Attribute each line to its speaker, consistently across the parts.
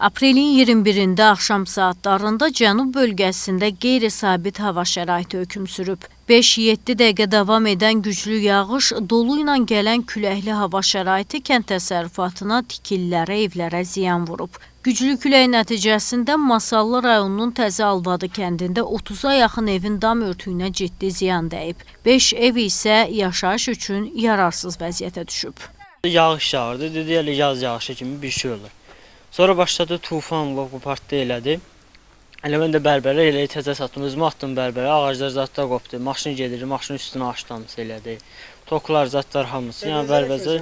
Speaker 1: Aprelin 21-də axşam saatlarında cənub bölgəsində qeyri-sabit hava şəraiti hökm sürüb. 5-7 dəqiqə davam edən güclü yağış, dolu ilə gələn küləkli hava şəraiti kənd təsərrüfatına, tikililərə, evlərə ziyan vurub. Güclü külək nəticəsində Masallı rayonunun Təzə Alvadı kəndində 30-a yaxın evin dam örtüyünə ciddi ziyan dəyib. 5 ev isə yaşayış üçün yararsız vəziyyətə düşüb.
Speaker 2: Yağış yağırdı. Dedi yaz yağışı kimi bir şey olur. Sonra başladı tufan bu partda elədi. Elə mən də bərbərə elə təzə satdım. Özümü atdım bərbərə. Ağaclar zətlər qopdu. Maşın gedir, maşının üstünə açlanmış elədi. Toklar, zətlər hamısı. Yəni bərbərə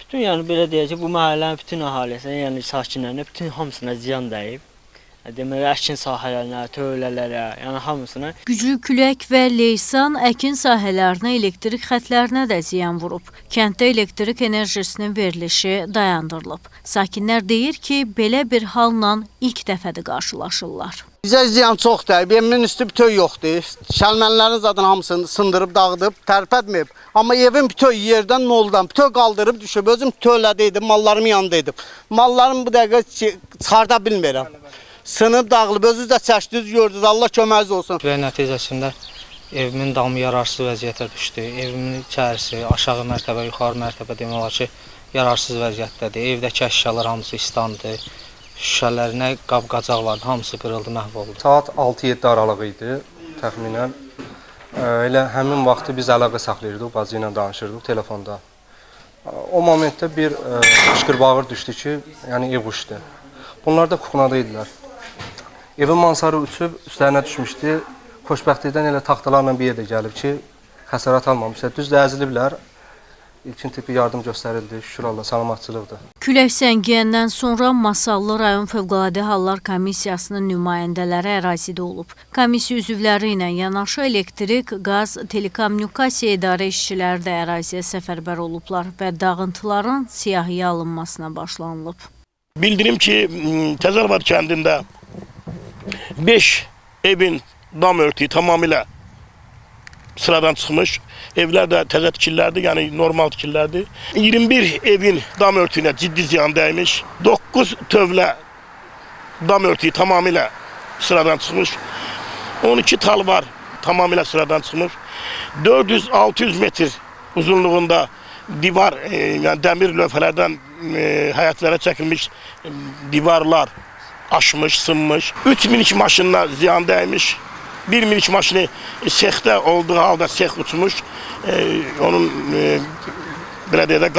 Speaker 2: bütün yəni belə deyək ki, bu məhəllənin bütün əhalisinə, yəni sakinlərinə bütün hamısına ziyan dəyib. Deməli əkin sahələrinə, tövlələrə, yəni hamısına
Speaker 1: Güclü külək və leysan əkin sahələrinə, elektrik xətlərinə də ziyan vurub. Kənddə elektrik enerjisinin verilişi dayandırılıb. Sakinlər deyir ki, belə bir halla ilk dəfədir qarşılaşırlar.
Speaker 3: Bizə ziyan çoxdur. Evimin üstü bütöv yoxdur. Şəlmənlərin zaten hamısını sındırıb, dağıdıb, tərpətməyib. Amma evim bütöv yerdən noldan, bütöv qaldırıb düşüb. Özüm tövlədəydim, mallarım yanındaydım. Mallarımı bu dəqiqə çı- çıxarda bilmirəm. Sınıb, dağılıb, özünüz də çəkdiniz, gördünüz. Allah köməyiniz olsun.
Speaker 4: Və nəticəsində evimin damı yararsız vəziyyətə düşdü. Evimin içərisi, aşağı mərtəbə, yuxarı mərtəbə demək olar ki, yararsız vəziyyətdədir. Evdəki əşyalar hamısı islandı. Şüşələrinə qab-qacaq vardı, hamısı qırıldı, məhv oldu.
Speaker 5: Saat 6-7 aralığı idi təxminən. Elə həmin vaxtı biz əlaqə saxlayırdıq, bacı ilə danışırdıq telefonda. O momentdə bir ə, qışqır-bağır düşdü ki, yəni ev uçdu. Bunlar da kuknada idilər. Evin mansarı uçub üstlərinə düşmüşdü. Xoşbəxtlikdən elə taxtalarla bir yerdə gəlib ki, xəsarət almamışlar. Düzdür, əziliblər. İlkin tibbi yardım göstərildi. Şükür Allah, salamatçılıqdır.
Speaker 1: Külək səngiyəndən sonra Masallı rayon Fövqəladə Hallar Komissiyasının nümayəndələri ərazidə olub. Komissiya üzvləri ilə yanaşı elektrik, qaz, telekommunikasiya idarə işçiləri də əraziyə səfərbər olublar və dağıntıların siyahıya alınmasına başlanılıb.
Speaker 6: Bildirim ki, m, Təzərvad kəndində 5 evin dam örtüyü tamamilə sıradan çıxmış. Evlər də təzə tikillərdir, yəni normal tikillərdir. 21 evin dam örtüyünə ciddi ziyan dəymiş. 9 tövlə dam örtüyü tamamilə sıradan çıxmış. 12 tal var tamamilə sıradan çıxmış. 400-600 metr uzunluğunda divar, e, yəni dəmir lövhələrdən e, həyətlərə çəkilmiş e, divarlar aşmış, sınmış. 3 minik maşınına ziyan dəymiş. Bir minik maşını sexdə olduğu halda sex uçmuş. E, onun e, belə deyək də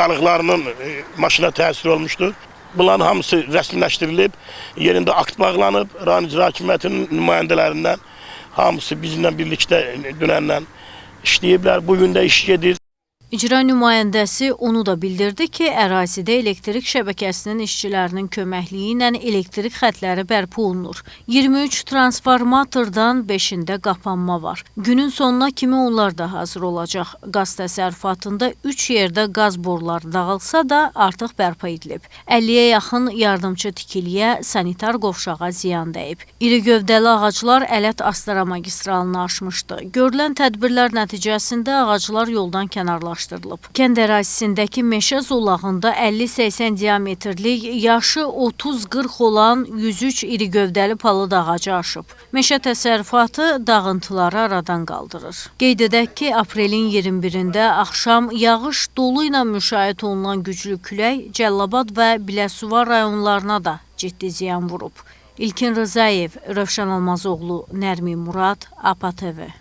Speaker 6: e, maşına təsir olmuşdur. Bunların hamısı rəsmiləşdirilib, yerində akt bağlanıb, rayon icra hakimiyyətinin hamısı bizimlə birlikdə dünəndən işləyiblər. Bu gün də iş gedir.
Speaker 1: İcra nümayəndəsi onu da bildirdi ki, ərazidə elektrik şəbəkəsinin işçilərinin köməkliyi ilə elektrik xətləri bərpa olunur. 23 transformatordan 5-də qapanma var. Günün sonuna kimi onlar da hazır olacaq. Qaz təsərrüfatında 3 yerdə qaz boruları dağılsa da artıq bərpa edilib. 50-yə yaxın yardımçı tikiliyə, sanitar qovşağa ziyan dəyib. İri gövdəli ağaclar Ələt Astara magistralını aşmışdı. Görülən tədbirlər nəticəsində ağaclar yoldan kənarlaşdırılıb. Kənd ərazisindəki meşə zolağında 50-80 diametrlik, yaşı 30-40 olan 103 iri gövdəli palıd ağacı aşıb. Meşə təsərrüfatı dağıntıları aradan qaldırır. Qeyd edək ki, aprelin 21-də axşam yağış dolu ilə müşahidə olunan güclü külək Cəllabad və Biləsuvar rayonlarına da ciddi ziyan vurub. İlkin Rızayev, Rövşən Almazoğlu, Nərmin Murad, APA TV.